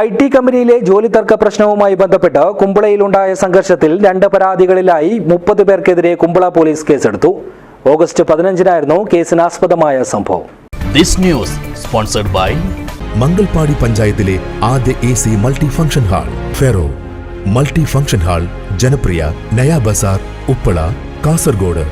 I T കമ്പനിയിലെ ജോലി തർക്ക പ്രശ്നവുമായി ബന്ധപ്പെട്ട് കുമ്പളയിലുണ്ടായ സംഘർഷത്തിൽ രണ്ട് പരാതികളിലായി മുപ്പത് പേർക്കെതിരെ കുമ്പള പോലീസ് കേസെടുത്തു. ഓഗസ്റ്റ് പതിനഞ്ചിനായിരുന്നു കേസിനാസ്പദമായ സംഭവം. This news sponsored by Mangalpady പഞ്ചായത്തിലെ ആദ്യ A C multi function hall ferro. Multi function hall ജനപ്രിയ നയാ ബസാർ ഉപ്പള കാസർഗോഡ്.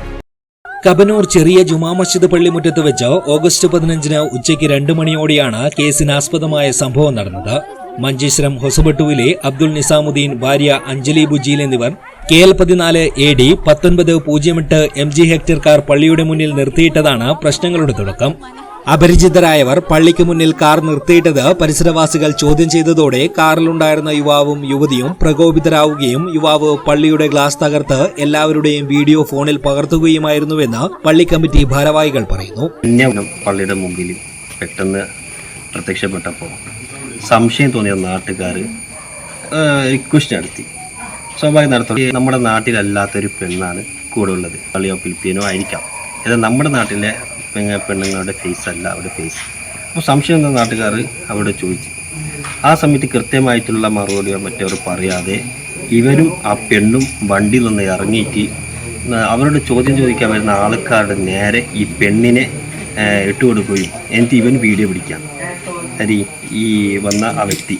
കബനൂർ ചെറിയ ജുമാ മസ്ജിദ് പള്ളിമുറ്റത്ത് വെച്ച് ഓഗസ്റ്റ് പതിനഞ്ചിന് ഉച്ചയ്ക്ക് രണ്ട് മണിയോടെയാണ് കേസിനാസ്പദമായ സംഭവം നടന്നത്. മഞ്ചേശ്വരം ഹൊസബട്ടുവിലെ അബ്ദുൾ നിസാമുദ്ദീൻ ഭാര്യ അഞ്ജലി ബുജീൽ എന്നിവർ കെ എൽ പതിനാല് എ ഡി പത്തൊൻപത് പൂജ്യം എട്ട് എം ജി ഹെക്ടർ കാർ പള്ളിയുടെ മുന്നിൽ നിർത്തിയിട്ടതാണ് പ്രശ്നങ്ങളുടെ തുടക്കം. അപരിചിതരായവർ പള്ളിക്ക് മുന്നിൽ കാർ നിർത്തിയിട്ടത് പരിസരവാസികൾ ചോദ്യം ചെയ്തതോടെ കാറിലുണ്ടായിരുന്ന യുവാവും യുവതിയും പ്രകോപിതരാവുകയും യുവാവ് പള്ളിയുടെ ഗ്ലാസ് തകർത്ത് എല്ലാവരുടെയും വീഡിയോ ഫോണിൽ പകർത്തുകയുമായിരുന്നുവെന്ന് പള്ളി കമ്മിറ്റി ഭാരവാഹികൾ പറയുന്നു. പള്ളിയുടെ മുമ്പിൽ പെട്ടെന്ന് പ്രത്യക്ഷപ്പെട്ടപ്പോൾ സംശയം തോന്നിയ നാട്ടുകാർ റിക്വസ്റ്റ് നടത്തി. സ്വാഭാവികം നടത്തുന്നത് നമ്മുടെ നാട്ടിലല്ലാത്തൊരു പെണ്ണാണ് കൂടെ ഉള്ളത്. കളിയോ ഫിലിപ്പീനോ ആയിരിക്കാം. ഇത് നമ്മുടെ നാട്ടിലെ പെണ്ണുങ്ങളുടെ ഫേസ് അല്ല അവിടെ ഫേസ് അപ്പോൾ സംശയം എന്ന നാട്ടുകാർ അവിടെ ചോദിച്ചു. ആ സമയത്ത് കൃത്യമായിട്ടുള്ള മറുപടിയോ മറ്റോ പറയാതെ ഇവരും ആ പെണ്ണും വണ്ടിയിൽ നിന്ന് ഇറങ്ങിയിട്ട് അവരുടെ അവരോട് ചോദ്യം ചോദിക്കാൻ വരുന്ന ആൾക്കാരുടെ നേരെ ഈ പെണ്ണിനെ ഏഹ്, ഇട്ടുകൊടുക്കുകയും എന്നിട്ട് ഇവൻ വീഡിയോ പിടിക്കാം. അരി ഈ വന്ന ആ വ്യക്തി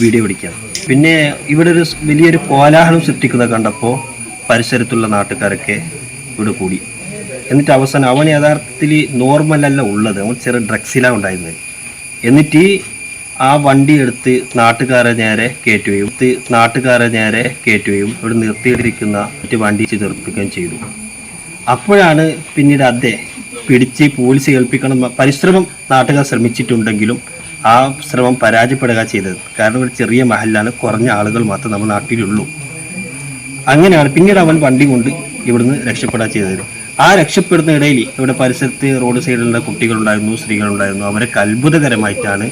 വീഡിയോ പിടിക്കാം. പിന്നെ ഇവിടെ ഒരു വലിയൊരു കോലാഹലം സൃഷ്ടിക്കുന്നത് കണ്ടപ്പോൾ പരിസരത്തുള്ള നാട്ടുകാരൊക്കെ ഇവിടെ കൂടി. എന്നിട്ട് അവസാനം അവൻ യഥാർത്ഥത്തിൽ നോർമലല്ല ഉള്ളത്. അവൻ ചെറിയ ഡ്രഗ്സിലാണ് ഉണ്ടായിരുന്നത്. എന്നിട്ട് ആ വണ്ടി എടുത്ത് നാട്ടുകാരെ നേരെ കയറ്റുകയും നാട്ടുകാരെ നേരെ കയറ്റുകയും ഇവിടെ നിർത്തിയിട്ടിരിക്കുന്ന മറ്റ് വണ്ടി തെറിപ്പിക്കുകയും ചെയ്തു. അപ്പോഴാണ് പിന്നീട് അദ്ദേഹം പിടിച്ച് പോലീസ് ഏൽപ്പിക്കണം പരിശ്രമം നാട്ടുകാർ ശ്രമിച്ചിട്ടുണ്ടെങ്കിലും ആ ശ്രമം പരാജയപ്പെടുക ചെയ്തത്. കാരണം ഒരു ചെറിയ മഹലാണ് കുറഞ്ഞ ആളുകൾ മാത്രം നമ്മുടെ നാട്ടിലുള്ളൂ. അങ്ങനെയാണ് പിന്നീട് അവൻ വണ്ടി കൊണ്ട് ഇവിടുന്ന് രക്ഷപ്പെടാൻ ചെയ്തത്. ആ രക്ഷപ്പെടുന്ന ഇടയിൽ ഇവിടെ പരിസരത്ത് റോഡ് സൈഡിലുള്ള കുട്ടികളുണ്ടായിരുന്നു സ്ത്രീകളുണ്ടായിരുന്നു. അവരൊക്കെ അത്ഭുതകരമായിട്ടാണ്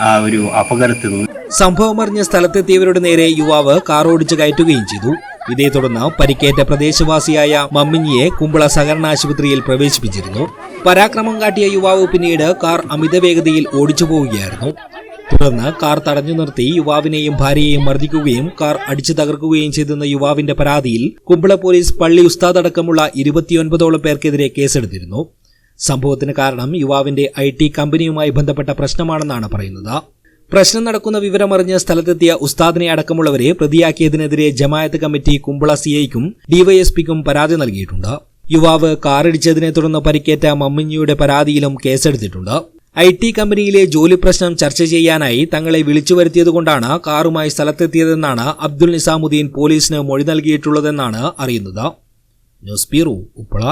ആ ഒരു അപകടത്തിൽ നിന്ന് സംഭവം അറിഞ്ഞ സ്ഥലത്തെത്തിയവരുടെ നേരെ യുവാവ് കാർ കയറ്റുകയും ചെയ്തു. ഇതേ തുടർന്ന് പരിക്കേറ്റ പ്രദേശവാസിയായ മമ്മിഞ്ഞിയെ കുമ്പള സഹകരണ ആശുപത്രിയിൽ പ്രവേശിപ്പിച്ചിരുന്നു. പരാക്രമം കാട്ടിയ യുവാവ് പിന്നീട് കാർ അമിത വേഗതയിൽ ഓടിച്ചു പോവുകയായിരുന്നു. തുടർന്ന് കാർ തടഞ്ഞു നിർത്തി യുവാവിനെയും ഭാര്യയെയും മർദ്ദിക്കുകയും കാർ അടിച്ചു തകർക്കുകയും ചെയ്തെന്ന യുവാവിന്റെ പരാതിയിൽ കുമ്പള പോലീസ് പള്ളി ഉസ്താദ് അടക്കമുള്ള ഇരുപത്തിയൊൻപതോളം പേർക്കെതിരെ കേസെടുത്തിരുന്നു. സംഭവത്തിന് കാരണം യുവാവിന്റെ ഐ കമ്പനിയുമായി ബന്ധപ്പെട്ട പ്രശ്നമാണെന്നാണ് പറയുന്നത്. പ്രശ്നം നടക്കുന്ന വിവരമറിഞ്ഞ് സ്ഥലത്തെത്തിയ ഉസ്താദിനെ അടക്കമുള്ളവരെ പ്രതിയാക്കിയതിനെതിരെ ജമായത്ത് കമ്മിറ്റി കുമ്പള സിഐക്കും ഡിവൈഎസ്പിക്കും പരാതി നൽകിയിട്ടുണ്ട്. യുവാവ് കാറിടിച്ചതിനെ തുടർന്ന് പരിക്കേറ്റ മമ്മിഞ്ഞിയുടെ പരാതിയിലും കേസെടുത്തിട്ടുണ്ട്. ഐ ടി കമ്പനിയിലെ ജോലി പ്രശ്നം ചർച്ച ചെയ്യാനായി തങ്ങളെ വിളിച്ചു വരുത്തിയതുകൊണ്ടാണ് കാറുമായി സ്ഥലത്തെത്തിയതെന്നാണ് അബ്ദുൽ നിസാമുദ്ദീൻ പോലീസിന് മൊഴി നൽകിയിട്ടുള്ളതെന്നാണ് അറിയുന്നത്. News bureau Uppala.